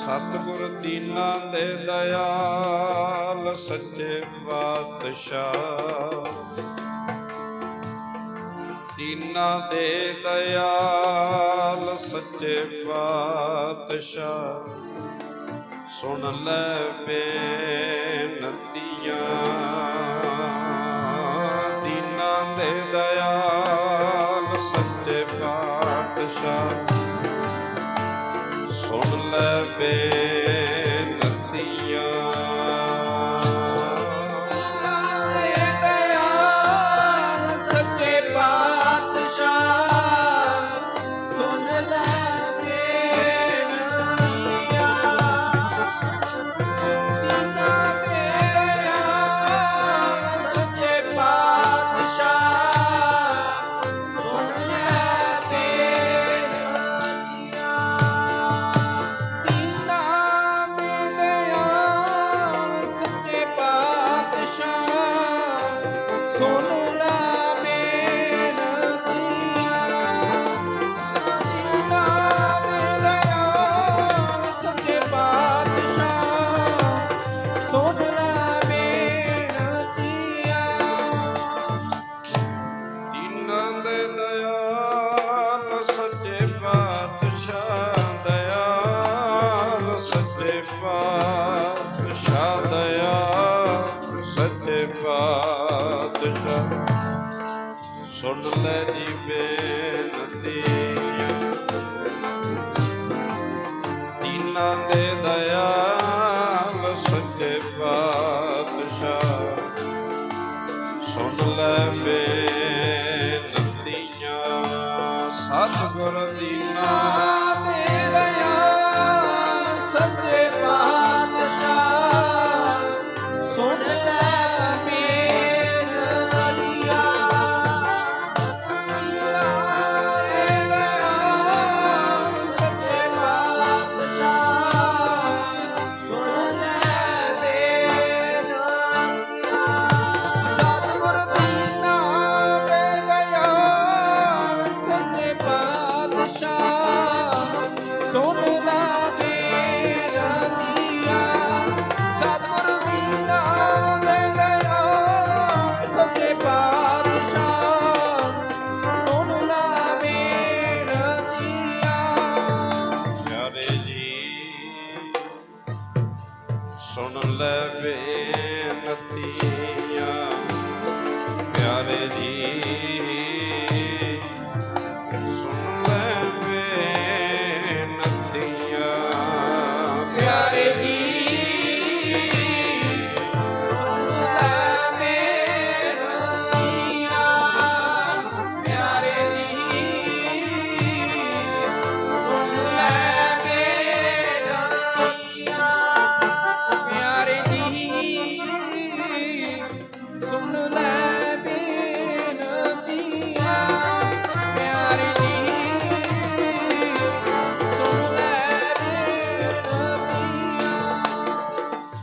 ਸਤਿਗੁਰ ਦੀਨਾ ਤੇ ਦਇਆਲ, ਸੱਚੇ ਪਾਤਸ਼ਾਹ। ਦੀਨਾ ਦੇ ਦਇਆਲ, ਸੱਚੇ ਪਾਤਸ਼ਾਹ। ਸੁਣ ਲੈ ਬੇਨਤੀਆਂ। ਦੀਨਾ ਤੇ ਦਇਆਲ, ਸੱਚੇ ਪਾਤਸ਼ਾਹ। fez. ਸੁਣ ਲੈ ਜੀ ਬੇਨਤੀ ਦੀਨਾਂ ਦੇ ਦਇਆਲ ਸੱਚੇ ਪਾਤਸ਼ਾਹ ਸੁਣ ਲੈ ਬੇ ਸਤਗੁਰ ਸੀਨਾ ਲਵੇ ਮਤੀਆਂ ਪਿਆਰੇ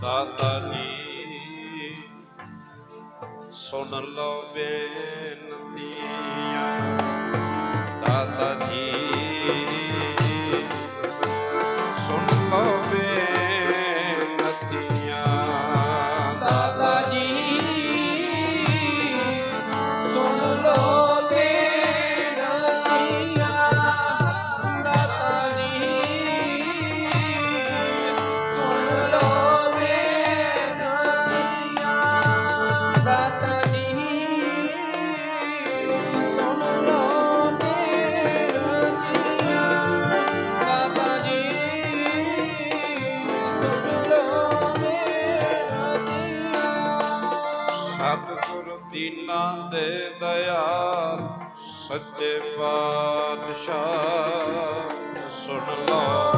দাতা জি ਸੁਣ ਲਓ ਬੇਨਤੀਆਂ ਦਾਤਾ ਜੀ ਸਤਿਗੁਰ ਪੀਨਾ ਦੇ ਦਇਆ ਸੱਚੇ ਪਾਤਸ਼ਾਹ ਸੁਣ ਲਓ।